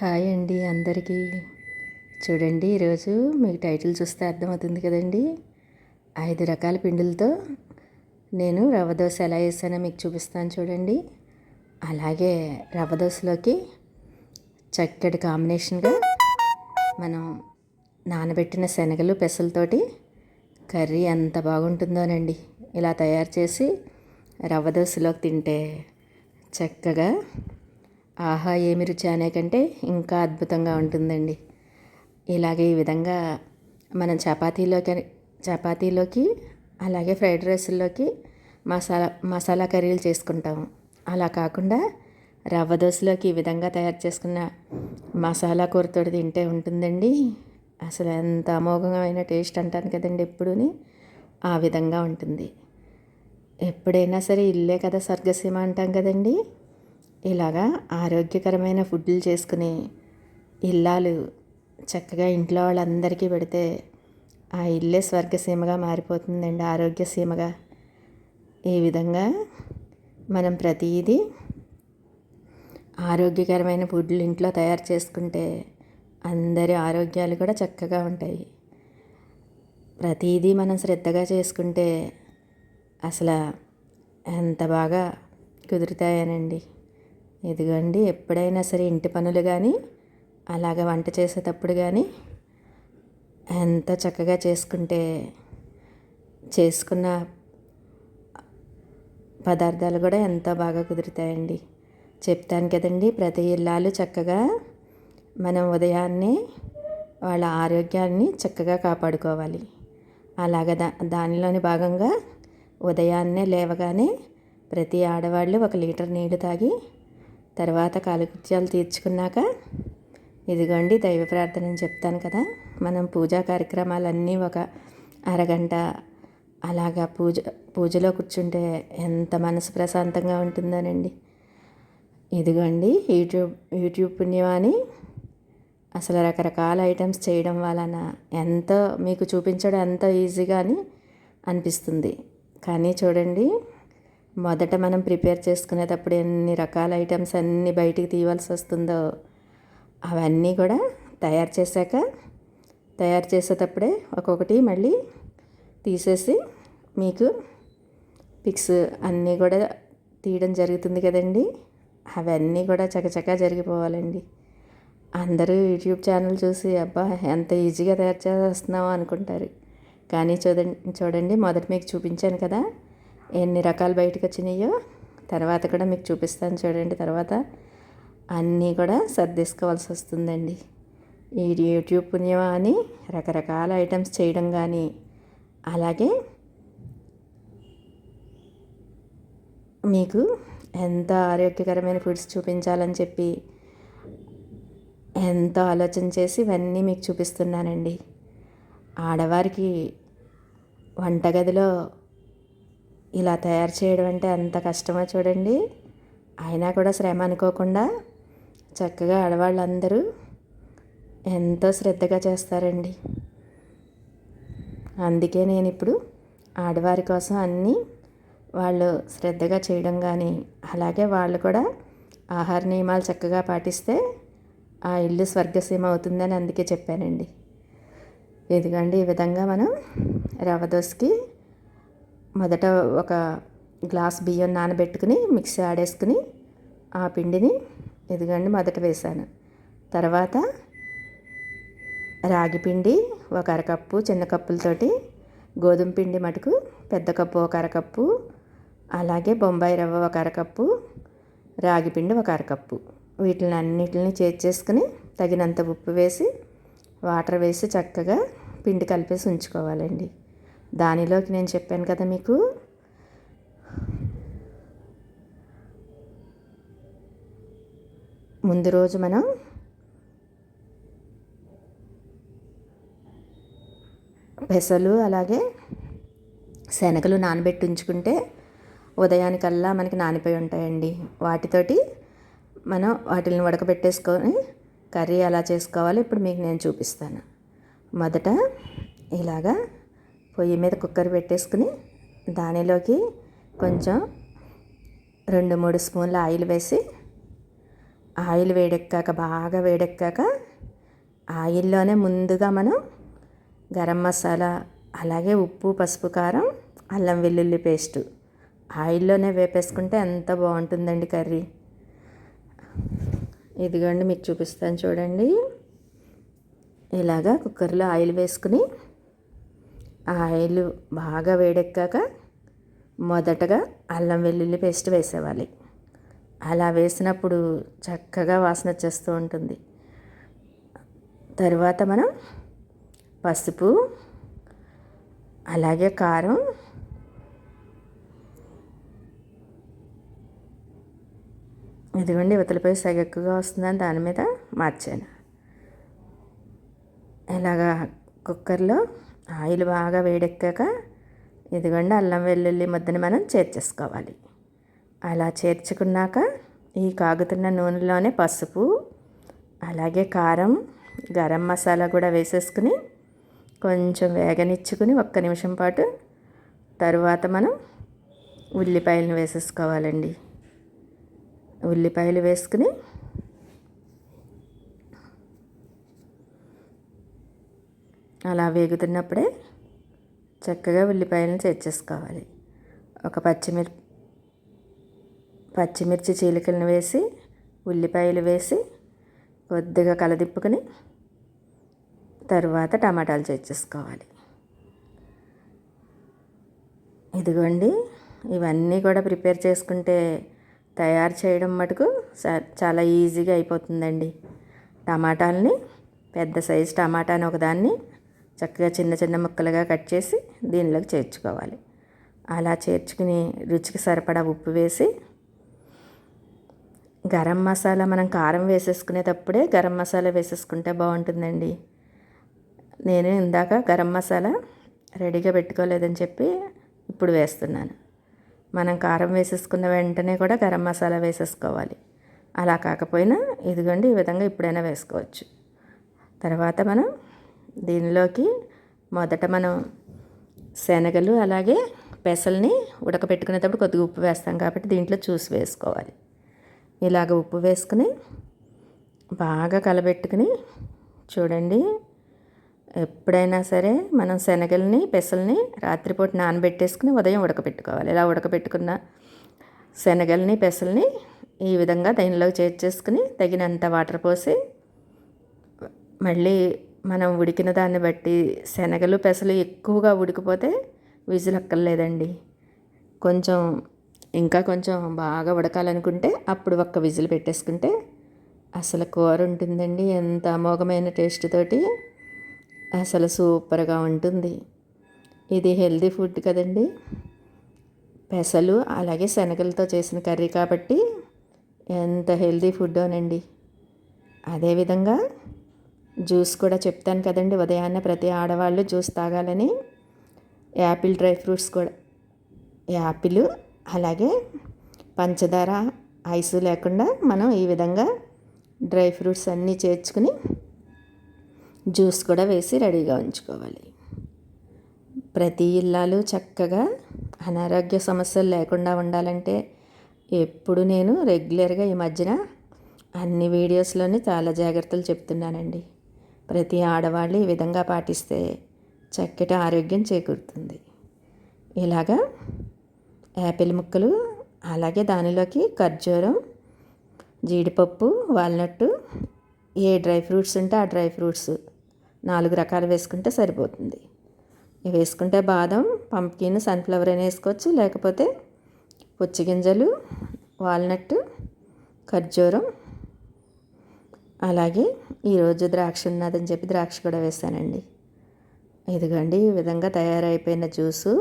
Hi అండి అందరికీ. చూడండి ఈరోజు మీకు టైటిల్ చూస్తే అర్థమవుతుంది కదండి. ఐదు రకాల పిండిలతో నేను రవ్వ దోశ ఎలా వేసానో మీకు చూపిస్తాను చూడండి. అలాగే రవ్వ దోశలోకి చక్కటి కాంబినేషన్గా మనం నానబెట్టిన శనగలు పెసలతోటి కర్రీ ఎంత బాగుంటుందోనండి. ఇలా తయారు చేసి రవ్వ దోశలోకి తింటే చక్కగా ఆహా ఏమి రుచి అనే కంటే ఇంకా అద్భుతంగా ఉంటుందండి. ఇలాగే ఈ విధంగా మనం చపాతీలోకి చపాతీలోకి అలాగే ఫ్రైడ్ రైస్లోకి మసాలా మసాలా కర్రీలు చేసుకుంటాము. అలా కాకుండా రవ్వ దోశలోకి ఈ విధంగా తయారు చేసుకున్న మసాలా కూరతో తింటే ఉంటుందండి. అసలు ఎంత అమోఘమైన టేస్ట్ అంటాను కదండి ఎప్పుడూని. ఆ విధంగా ఉంటుంది. ఎప్పుడైనా సరే ఇల్లే కదా స్వర్గసీమ అంటాం కదండీ. ఇలాగా ఆరోగ్యకరమైన ఫుడ్లు చేసుకుని ఇల్లాలు చక్కగా ఇంట్లో వాళ్ళందరికీ పెడితే ఆ ఇల్లే స్వర్గసీమగా మారిపోతుందండి ఆరోగ్యసీమగా. ఈ విధంగా మనం ప్రతిదీ ఆరోగ్యకరమైన ఫుడ్లు ఇంట్లో తయారు చేసుకుంటే అందరి ఆరోగ్యాలు కూడా చక్కగా ఉంటాయి. ప్రతిదీ మనం శ్రద్ధగా చేసుకుంటే అసలు ఎంత బాగా కుదురుతాయనండి. ఇదిగోండి ఎప్పుడైనా సరే ఇంటి పనులు కానీ అలాగ వంట చేసేటప్పుడు కానీ ఎంత చక్కగా చేసుకుంటే చేసుకున్న పదార్థాలు కూడా ఎంతో బాగా కుదురుతాయండి. చెప్తాను కదండి ప్రతి ఇల్లాలు చక్కగా మనం ఉదయాన్నే వాళ్ళ ఆరోగ్యాన్ని చక్కగా కాపాడుకోవాలి. అలాగ దా దానిలోని భాగంగా ఉదయాన్నే లేవగానే ప్రతి ఆడవాళ్ళు ఒక లీటర్ నీళ్ళు తాగి తర్వాత కాలకృత్యాలు తీర్చుకున్నాక ఇదిగోండి దైవ ప్రార్థన అని చెప్తాను కదా. మనం పూజా కార్యక్రమాలన్నీ ఒక అరగంట అలాగా పూజ పూజలో కూర్చుంటే ఎంత మనసు ప్రశాంతంగా ఉంటుందోనండి. ఇదిగోండి యూట్యూబ్ యూట్యూబ్ పుణ్యమాని అసలు రకరకాల ఐటమ్స్ చేయడం వలన ఎంతో మీకు చూపించడం ఎంతో ఈజీగా అని అనిపిస్తుంది. కానీ చూడండి మొదట మనం ప్రిపేర్ చేసుకునేటప్పుడు ఎన్ని రకాల ఐటమ్స్ అన్నీ బయటికి తీయవలసి వస్తుందో అవన్నీ కూడా తయారు చేశాక తయారు చేసేటప్పుడే ఒక్కొక్కటి మళ్ళీ తీసేసి మీకు పిక్స్ అన్నీ కూడా తీయడం జరుగుతుంది కదండి. అవన్నీ కూడా చకచకా జరిగిపోవాలండి. అందరూ యూట్యూబ్ ఛానల్ చూసి అబ్బా ఎంత ఈజీగా తయారు చేస్తున్నామో అనుకుంటారు. కానీ చూడండి చూడండి మొదట మీకు చూపించాను కదా. ఎన్ని రకాలు బయటకు వచ్చినాయో తర్వాత కూడా మీకు చూపిస్తాను చూడండి తర్వాత. అన్నీ కూడా సర్దేసుకోవాల్సి వస్తుందండి. ఈ యూట్యూబ్ పుణ్యమా అని రకరకాల ఐటమ్స్ చేయడం కానీ అలాగే మీకు ఎంత ఆరోగ్యకరమైన ఫుడ్స్ చూపించాలని చెప్పి ఎంతో ఆలోచన చేసి ఇవన్నీ మీకు చూపిస్తున్నానండి. ఆడవారికి వంటగదిలో ఇలా తయారు చేయడం అంటే ఎంత కష్టమో చూడండి. అయినా కూడా శ్రమ అనుకోకుండా చక్కగా ఆడవాళ్ళందరూ ఎంతో శ్రద్ధగా చేస్తారండి. అందుకే నేను ఇప్పుడు ఆడవారి కోసం అన్నీ వాళ్ళు శ్రద్ధగా చేయడం కానీ అలాగే వాళ్ళు కూడా ఆహార నియమాలు చక్కగా పాటిస్తే ఆ ఇల్లు స్వర్గసీమ అవుతుందని అందుకే చెప్పానండి. ఇదిగండి ఈ విధంగా మనం రవ్వ దోశకి మొదట ఒక గ్లాస్ బియ్యం నానబెట్టుకుని మిక్సీ ఆడేసుకుని ఆ పిండిని ఎదుగండి మొదట వేసాను తర్వాత రాగి పిండి ఒక అరకప్పు చిన్న కప్పులతోటి గోధుమ పిండి మటుకు పెద్ద కప్పు ఒక అరకప్పు అలాగే బొంబాయి రవ్వ ఒక అరకప్పు రాగి పిండి ఒక అరకప్పు. వీటిని అన్నిటిని చేర్చేసుకుని తగినంత ఉప్పు వేసి వాటర్ వేసి చక్కగా పిండి కలిపేసి ఉంచుకోవాలండి. దానిలోకి నేను చెప్పాను కదా మీకు. ముందు రోజు మనం పెసలు అలాగే శనగలు నానబెట్టి ఉంచుకుంటే ఉదయానికల్లా మనకి నానిపోయి ఉంటాయండి. వాటితోటి మనం వాటిని ఉడకబెట్టేసుకొని కర్రీ ఎలా చేసుకోవాలో ఇప్పుడు మీకు నేను చూపిస్తాను. మొదట ఇలాగా పొయ్యి మీద కుక్కర్ పెట్టేసుకుని దానిలోకి కొంచెం రెండు మూడు స్పూన్ల ఆయిల్ వేసి ఆయిల్ వేడెక్కాక బాగా వేడెక్కాక ఆయిల్లోనే ముందుగా మనం గరం మసాలా అలాగే ఉప్పు పసుపు కారం అల్లం వెల్లుల్లి పేస్టు ఆయిల్లోనే వేపేసుకుంటే ఎంత బాగుంటుందండి కర్రీ. ఇదిగోండి మీకు చూపిస్తాను చూడండి. ఇలాగా కుక్కర్లో ఆయిల్ వేసుకుని ఆయిల్ బాగా వేడెక్కాక మొదటగా అల్లం వెల్లుల్లి పేస్ట్ వేసేవాలి. అలా వేసినప్పుడు చక్కగా వాసన వచ్చేస్తూ ఉంటుంది. తర్వాత మనం పసుపు అలాగే కారం ఇదిగోండి ఇవతలపై సగ ఎక్కువగా వస్తుందని దాని మీద మార్చాను. ఇలాగా కుక్కర్లో ఆయిల్ బాగా వేడెక్కాక ఇదిగోండి అల్లం వెల్లుల్లి ముద్దని మనం చేర్చేసుకోవాలి. అలా చేర్చుకున్నాక ఈ కాగుతున్న నూనెలోనే పసుపు అలాగే కారం గరం మసాలా కూడా వేసేసుకుని కొంచెం వేగనిచ్చుకుని ఒక్క నిమిషం పాటు తరువాత మనం ఉల్లిపాయలను వేసేసుకోవాలండి. ఉల్లిపాయలు వేసుకుని అలా వేగుతున్నప్పుడే చక్కగా ఉల్లిపాయలను చేర్చేసుకోవాలి ఒక పచ్చిమిర్ పచ్చిమిర్చి చీలికలను వేసి ఉల్లిపాయలు వేసి కొద్దిగా కలదిప్పుకొని తరువాత టమాటాలు చేర్చేసుకోవాలి ఇదిగోండి ఇవన్నీ కూడా ప్రిపేర్ చేసుకుంటే తయారు చేయడం మటుకు చాలా ఈజీగా అయిపోతుందండి. టమాటాలని పెద్ద సైజు టమాటాని ఒకదాన్ని చక్కగా చిన్న చిన్న ముక్కలుగా కట్ చేసి దీనిలోకి చేర్చుకోవాలి. అలా చేర్చుకుని రుచికి సరిపడా ఉప్పు వేసి గరం మసాలా మనం కారం వేసేసుకునేటప్పుడే గరం మసాలా వేసేసుకుంటే బాగుంటుందండి. నేను ఇందాక గరం మసాలా రెడీగా పెట్టుకోలేదని చెప్పి ఇప్పుడు వేస్తున్నాను. మనం కారం వేసేసుకున్న వెంటనే కూడా గరం మసాలా వేసేసుకోవాలి. అలా కాకపోయినా ఇదిగోండి ఈ విధంగా ఇప్పుడైనా వేసుకోవచ్చు. తర్వాత మనం దీనిలోకి మొదట మనం శనగలు అలాగే పెసల్ని ఉడకబెట్టుకునేటప్పుడు కొద్దిగా ఉప్పు వేస్తాం కాబట్టి దీంట్లో చూసి వేసుకోవాలి. ఇలాగ ఉప్పు వేసుకుని బాగా కలబెట్టుకుని చూడండి ఎప్పుడైనా సరే మనం శనగల్ని పెసల్ని రాత్రిపూట నానబెట్టేసుకుని ఉదయం ఉడకబెట్టుకోవాలి. ఇలా ఉడకబెట్టుకున్న శనగల్ని పెసల్ని ఈ విధంగా దీనిలోకి చేర్చేసుకుని తగినంత వాటర్ పోసి మళ్ళీ మనం ఉడికిన దాన్ని బట్టి శనగలు పెసలు ఎక్కువగా ఉడికిపోతే విజిల్ అక్కర్లేదండి కొంచెం ఇంకా కొంచెం బాగా ఉడకాలనుకుంటే అప్పుడు ఒక్క విజిల్ పెట్టేసుకుంటే అసలు కూర ఉంటుందండి. ఎంత అమోఘమైన టేస్ట్ తోటి అసలు సూపర్గా ఉంటుంది. ఇది హెల్దీ ఫుడ్ కదండి. పెసలు అలాగే శనగలతో చేసిన కర్రీ కాబట్టి ఎంత హెల్దీ ఫుడ్ అనండి అదేవిధంగా జ్యూస్ కూడా చెప్తాను కదండి ఉదయాన్నే ప్రతి ఆడవాళ్ళు జ్యూస్ తాగాలని. యాపిల్ డ్రై ఫ్రూట్స్ కూడా యాపిల్ అలాగే పంచదార ఐస్ లేకుండా మనం ఈ విధంగా డ్రై ఫ్రూట్స్ అన్నీ చేర్చుకుని జ్యూస్ కూడా వేసి రెడీగా ఉంచుకోవాలి. ప్రతి ఇల్లాలు చక్కగా అనారోగ్య సమస్యలు లేకుండా ఉండాలంటే ఎప్పుడు నేను రెగ్యులర్గా ఈ మధ్యన అన్ని వీడియోస్లోనే చాలా జాగ్రత్తలు చెప్తున్నానండి. ప్రతి ఆడవాళ్ళు ఈ విధంగా పాటిస్తే చక్కటి ఆరోగ్యం చేకూరుతుంది. ఇలాగా యాపిల్ ముక్కలు అలాగే దానిలోకి ఖర్జూరం జీడిపప్పు వాల్నట్టు ఏ డ్రై ఫ్రూట్స్ ఉంటే ఆ డ్రై ఫ్రూట్స్ నాలుగు రకాలు వేసుకుంటే సరిపోతుంది. వేసుకుంటే బాదం పంప్కిన్ సన్ఫ్లవర్ అని వేసుకోవచ్చు లేకపోతే పుచ్చిగింజలు వాల్నట్ ఖర్జూరం అలాగే ఈరోజు ద్రాక్ష ఉన్నదని చెప్పి ద్రాక్ష కూడా వేసానండి ఇదిగోండి ఈ విధంగా తయారైపోయిన జ్యూసు.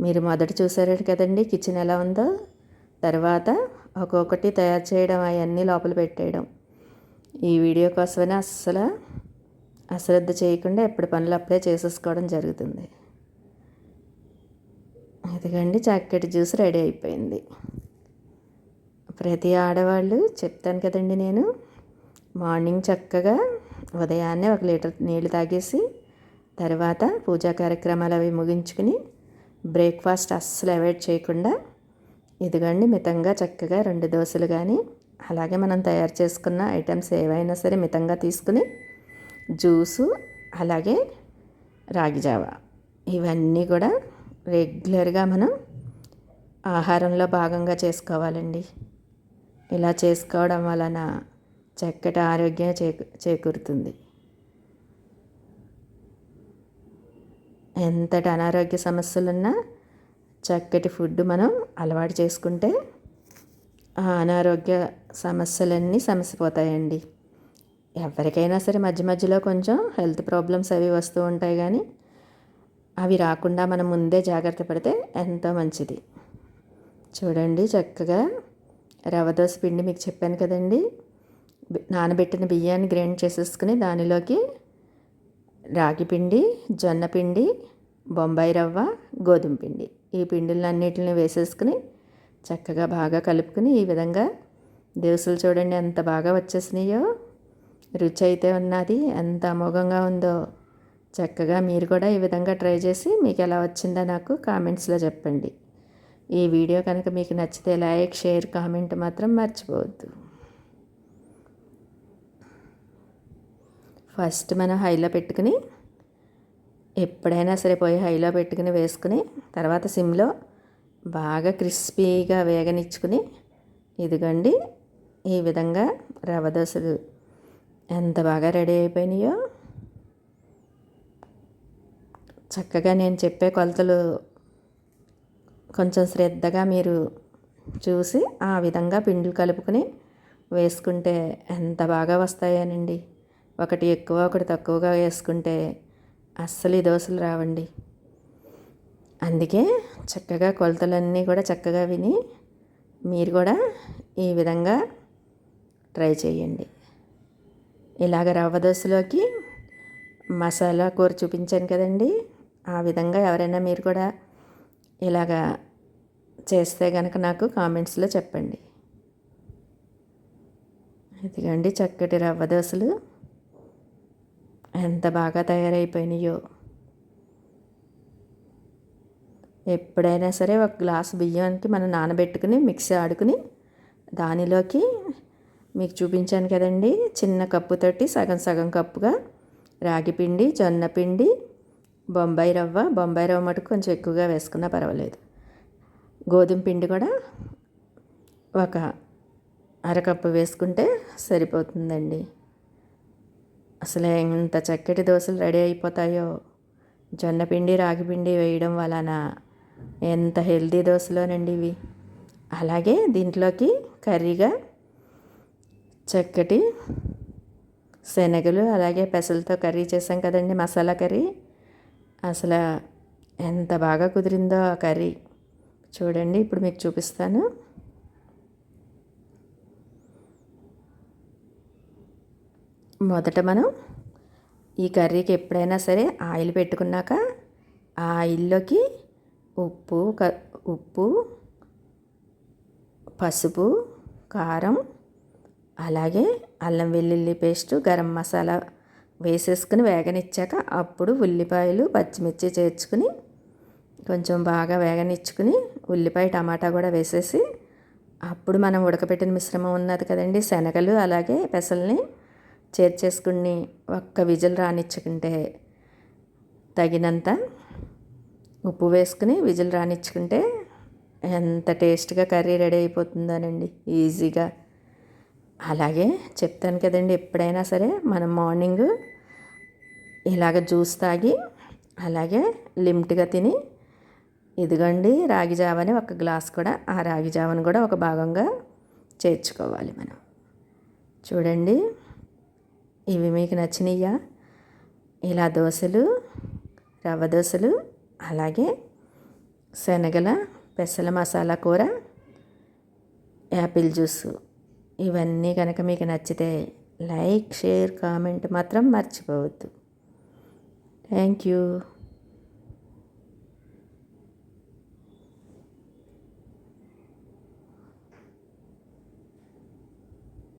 మీరు మొదట చూసారు కదండి కిచెన్ ఎలా ఉందో. తర్వాత ఒక్కొక్కటి తయారు చేయడం అవన్నీ లోపల పెట్టేయడం. ఈ వీడియో కోసమని అస్సలు అశ్రద్ధ చేయకుండా ఎప్పటి పనులు అప్పుడే చేసేసుకోవడం జరుగుతుంది. ఇదిగండి చాక్లెట్ జ్యూస్ రెడీ అయిపోయింది. ప్రతి ఆడవాళ్ళు చెప్తాను కదండి నేను. మార్నింగ్ చక్కగా ఉదయాన్నే ఒక లీటర్ నీళ్ళు తాగేసి తర్వాత పూజా కార్యక్రమాలు అవి ముగించుకుని బ్రేక్ఫాస్ట్ అస్సలు అవాయిడ్ చేయకుండా ఇదిగండి మితంగా చక్కగా రెండు దోశలు కానీ అలాగే మనం తయారు చేసుకున్న ఐటమ్స్ ఏవైనా సరే మితంగా తీసుకుని జ్యూసు అలాగే రాగి జావ. ఇవన్నీ కూడా రెగ్యులర్గా మనం ఆహారంలో భాగంగా చేసుకోవాలండి. ఇలా చేసుకోవడం వలన చక్కటి ఆరోగ్యం చేకు చేకూరుతుంది. ఎంతటి అనారోగ్య సమస్యలున్నా చక్కటి ఫుడ్ మనం అలవాటు చేసుకుంటే ఆ అనారోగ్య సమస్యలన్నీ సమసిపోతాయండి. ఎవరికైనా సరే మధ్య మధ్యలో కొంచెం హెల్త్ ప్రాబ్లమ్స్ అవి వస్తూ ఉంటాయి కానీ అవి రాకుండా మనం ముందే జాగ్రత్త పడితే ఎంతో మంచిది. చూడండి చక్కగా రవ దోశ పిండి మీకు చెప్పాను కదండి. నానబెట్టిన బియ్యాన్ని గ్రైండ్ చేసేసుకుని దానిలోకి రాగి పిండి జొన్న పిండి బొంబాయి రవ్వ గోధుమ పిండి. ఈ పిండిలన్నిటిని వేసేసుకుని చక్కగా బాగా కలుపుకుని ఈ విధంగా దోశలు చూడండి ఎంత బాగా వచ్చేసినాయో. రుచి అయితే ఉన్నది ఎంత అమోఘంగా ఉందో. చక్కగా మీరు కూడా ఈ విధంగా ట్రై చేసి మీకు ఎలా వచ్చిందో నాకు కామెంట్స్లో చెప్పండి. ఈ వీడియో కనుక మీకు నచ్చితే లైక్ షేర్ కామెంట్ మాత్రం మర్చిపోవద్దు. ఫస్ట్ మనం హైలో పెట్టుకుని ఎప్పుడైనా సరే పోయి హైలో పెట్టుకుని వేసుకుని తర్వాత సిమ్లో బాగా క్రిస్పీగా వేగనిచ్చుకుని ఇదిగండి ఈ విధంగా రవ్వ దోశలు ఎంత బాగా రెడీ అయిపోయినాయో. చక్కగా నేను చెప్పే కొలతలు కొంచెం శ్రద్ధగా మీరు చూసి ఆ విధంగా పిండిలు కలుపుకొని వేసుకుంటే ఎంత బాగా వస్తాయనండి. ఒకటి ఎక్కువ ఒకటి తక్కువగా వేసుకుంటే అస్సలు ఈ దోశలు రావండి. అందుకే చక్కగా కొలతలన్నీ కూడా చక్కగా విని మీరు కూడా ఈ విధంగా ట్రై చేయండి. ఇలాగ రవ్వ దోశలోకి మసాలా కూర చూపించాను కదండి. ఆ విధంగా ఎవరైనా మీరు కూడా ఇలాగా చేస్తే కనుక నాకు కామెంట్స్లో చెప్పండి. ఇదిగండి చక్కటి రవ్వ దోశలు. ఎంత బాగా తయారైపోయినాయో. ఎప్పుడైనా సరే ఒక గ్లాసు బియ్యానికి మనం నానబెట్టుకుని మిక్సీ ఆడుకుని దానిలోకి మీకు చూపించాను కదండి చిన్న కప్పుతోటి సగం సగం కప్పుగా రాగి పిండి జొన్న పిండి బొంబాయి రవ్వ. బొంబాయి రవ్వ మటుకు కొంచెం ఎక్కువగా వేసుకున్నా పర్వాలేదు. గోధుమ పిండి కూడా ఒక అరకప్పు వేసుకుంటే సరిపోతుందండి. అసలు ఎంత చక్కటి దోశలు రెడీ అయిపోతాయో. జొన్నపిండి రాగిపిండి రాగి పిండి వేయడం వలన ఎంత హెల్దీ దోశలోనండి ఇవి. అలాగే దీంట్లోకి కర్రీగా చక్కటి శనగలు అలాగే పెసలతో కర్రీ చేసాం కదండి మసాలా కర్రీ. అసలు ఎంత బాగా కుదిరిందో ఆ కర్రీ. చూడండి ఇప్పుడు మీకు చూపిస్తాను. మొదట మనం ఈ కర్రీకి ఎప్పుడైనా సరే ఆయిల్ పెట్టుకున్నాక ఆ ఆయిల్లోకి ఉప్పు క ఉప్పు పసుపు కారం అలాగే అల్లం వెల్లుల్లి పేస్టు గరం మసాలా వేసేసుకుని వేగనిచ్చాక అప్పుడు ఉల్లిపాయలు పచ్చిమిర్చి చేర్చుకుని కొంచెం బాగా వేగనిచ్చుకుని ఉల్లిపాయ టమాటా కూడా వేసేసి అప్పుడు మనం ఉడకపెట్టిన మిశ్రమం ఉన్నది కదండి శనగలు అలాగే పెసల్ని చేర్చేసుకుని ఒక్క విజిల్ రానిచ్చుకుంటే తగినంత ఉప్పు వేసుకుని విజిల్ రానిచ్చుకుంటే ఎంత టేస్ట్గా కర్రీ రెడీ అయిపోతుందోనండి. ఈజీగా. అలాగే చెప్తాను కదండి ఎప్పుడైనా సరే మనం మార్నింగ్ ఇలాగ జ్యూస్ తాగి అలాగే లిమిట్గా తిని ఇదిగోండి రాగి జావని ఒక గ్లాస్ కూడా ఆ రాగి జావని కూడా ఒక భాగంగా చేర్చుకోవాలి మనం. చూడండి. ఇవి మీకు నచ్చినాయా ఇలా దోశలు రవ్వ దోశలు అలాగే శనగల పెసల మసాలా కూర యాపిల్ జ్యూసు. ఇవన్నీ కనుక మీకు నచ్చితే లైక్ షేర్ కామెంట్ మాత్రం మర్చిపోవద్దు. Thank you.